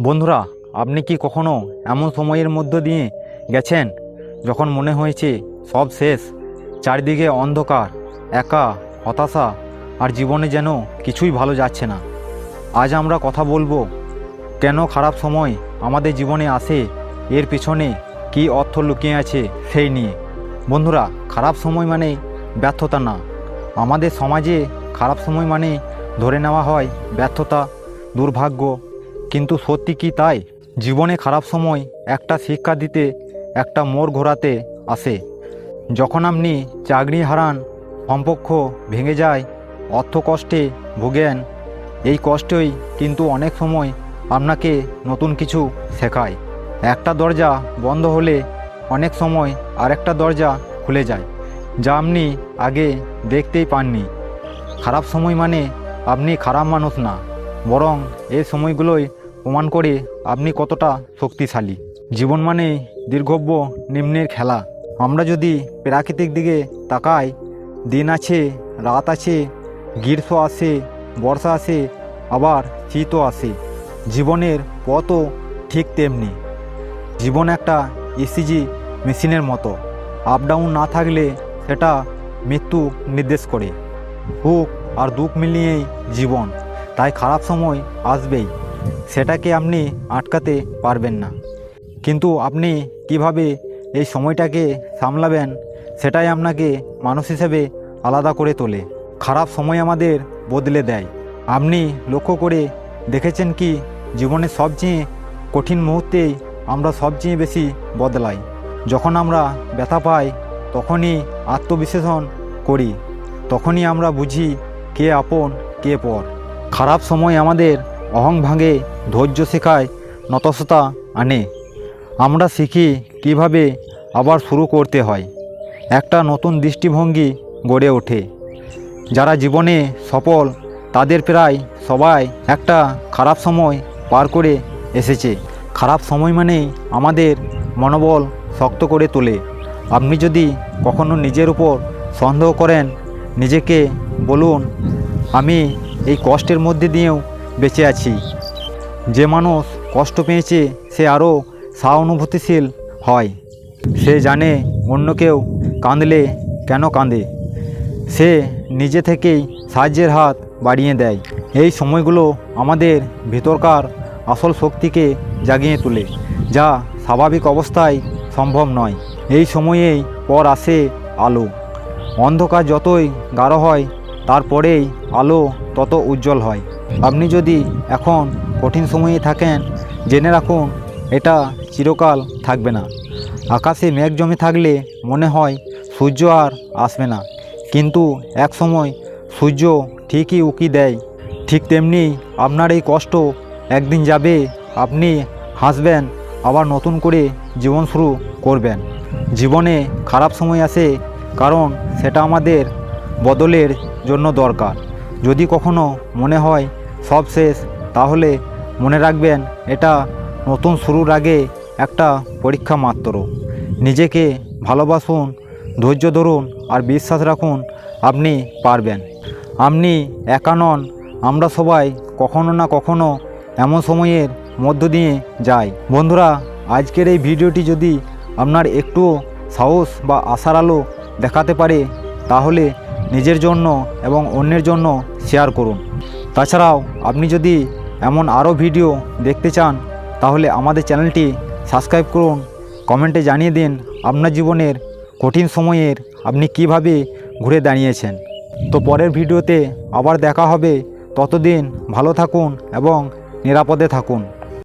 বন্ধুরা, আপনি কি কখনো এমন সময়ের মধ্য দিয়ে গেছেন যখন মনে হয়েছে সব শেষ? চারিদিকে অন্ধকার, একা, হতাশা, আর জীবনে যেন কিছুই ভালো যাচ্ছে না। আজ আমরা কথা বলব, কেন খারাপ সময় আমাদের জীবনে আসে, এর পিছনে কী অর্থ লুকিয়ে আছে সেই নিয়ে। বন্ধুরা, খারাপ সময় মানে ব্যর্থতা না। আমাদের সমাজে খারাপ সময় মানে ধরে নেওয়া হয় ব্যর্থতা, দুর্ভাগ্য কিন্তু সত্যি কি তাই? জীবনে খারাপ সময় একটা শিক্ষা দিতে, একটা মোড় ঘোরাতে আসে। যখন আপনি চাকরি হারান সম্পর্ক ভেঙে যায়, অর্থ কষ্টে ভুগেন, এই কষ্টই কিন্তু অনেক সময় আপনাকে নতুন কিছু শেখায়। একটা দরজা বন্ধ হলে অনেক সময় আরেকটা দরজা খুলে যায়, যা আপনি আগে দেখতেই পাননি। খারাপ সময় মানে আপনি খারাপ মানুষ না, বরং এই সময়গুলোই প্রমাণ করে আপনি কতটা শক্তিশালী। জীবন মানে দীর্ঘব্য নিম্নের খেলা। আমরা যদি প্রাকৃতিক দিকে তাকাই, দিন আছে, রাত আছে, গ্রীষ্ম আসে বর্ষা আসে আবার শীতও আসে জীবনের পথও ঠিক তেমনি। জীবন একটা এসিজি মেশিনের মতো। আপ ডাউন না থাকলে সেটা মৃত্যু নির্দেশ করে। সুখ আর দুঃখ মিলিয়েই জীবন। তাই খারাপ সময় আসবেই। সেটাকে আপনি আটকাতে পারবেন না। কিন্তু আপনি কীভাবে এই সময়টাকে সামলাবেন, সেটাই আপনাকে মানুষ হিসেবে আলাদা করে তোলে। খারাপ সময় আমাদের বদলে দেয়। আপনি লক্ষ্য করে দেখেছেন কি, জীবনের সবচেয়ে কঠিন মুহূর্তেই আমরা সবচেয়ে বেশি বদলাই। যখন আমরা ব্যথা পাই, তখনই আত্মবিশ্লেষণ করি। তখনই আমরা বুঝি কে আপন, কে পর। খারাপ সময় আমাদের অহং ভাঙে, ধৈর্য শেখায়, নতসতা আনে। আমরা শিখি কীভাবে আবার শুরু করতে হয়। একটা নতুন দৃষ্টিভঙ্গি গড়ে ওঠে। যারা জীবনে সফল, তাদের প্রায় সবাই একটা খারাপ সময় পার করে এসেছে। খারাপ সময় মানেই আমাদের মনোবল শক্ত করে তোলে। আপনি যদি কখনো নিজের উপর সন্দেহ করেন, নিজেকে বলুন, আমি এই কষ্টের মধ্যে দিয়েও বেঁচে আছি। যে মানুষ কষ্ট পেয়েছে, সে আরও সহানুভূতিশীল হয়। সে জানে অন্য কেউ কাঁদলে কেন কাঁদে। সে নিজে থেকেই সাহায্যের হাত বাড়িয়ে দেয়। এই সময়গুলো আমাদের ভিতরকার আসল শক্তিকে জাগিয়ে তোলে, যা স্বাভাবিক অবস্থায় সম্ভব নয়। এই সময়েই পর আসে আলো। অন্ধকার যতই গাঢ় হয়, তারপরেই আলো তত উজ্জ্বল হয়। আপনি যদি এখন কঠিন সময়ে থাকেন, জেনে রাখুন, এটা চিরকাল থাকবে না। আকাশে মেঘ জমে থাকলে মনে হয় সূর্য আর আসবে না। কিন্তু এক সময় সূর্য ঠিকই উকি দেয়। ঠিক তেমনি আপনার এই কষ্ট একদিন যাবে, আপনি হাসবেন, আবার নতুন করে জীবন শুরু করবেন। জীবনে খারাপ সময় আসে, কারণ সেটা আমাদের বদলের জন্য দরকার। যদি কখনো মনে হয় সব শেষ। তাহলে মনে রাখবেন, এটা নতুন শুরুর আগে একটা পরীক্ষা মাত্র। নিজেকে ভালোবাসুন, ধৈর্য ধরুন আর বিশ্বাস রাখুন, আপনি পারবেন। আপনি একা নন, আমরা সবাই কখনো না কখনো এমন সময়ের মধ্য দিয়ে যাই। বন্ধুরা, আজকের এই ভিডিওটি যদি আপনার একটু সাহস বা আশার আলো দেখাতে পারে, তাহলে নিজের জন্য এবং অন্যের জন্য শেয়ার করুন। তাছাড়াও আপনি যদি এমন আরও ভিডিও দেখতে চান, তাহলে আমাদের চ্যানেলটি সাবস্ক্রাইব করুন। কমেন্টে জানিয়ে দিন আপনার জীবনের কঠিন সময়ের আপনি কীভাবে ঘুরে দাঁড়িয়েছেন। তো পরের ভিডিওতে আবার দেখা হবে। ততদিন ভালো থাকুন এবং নিরাপদে থাকুন।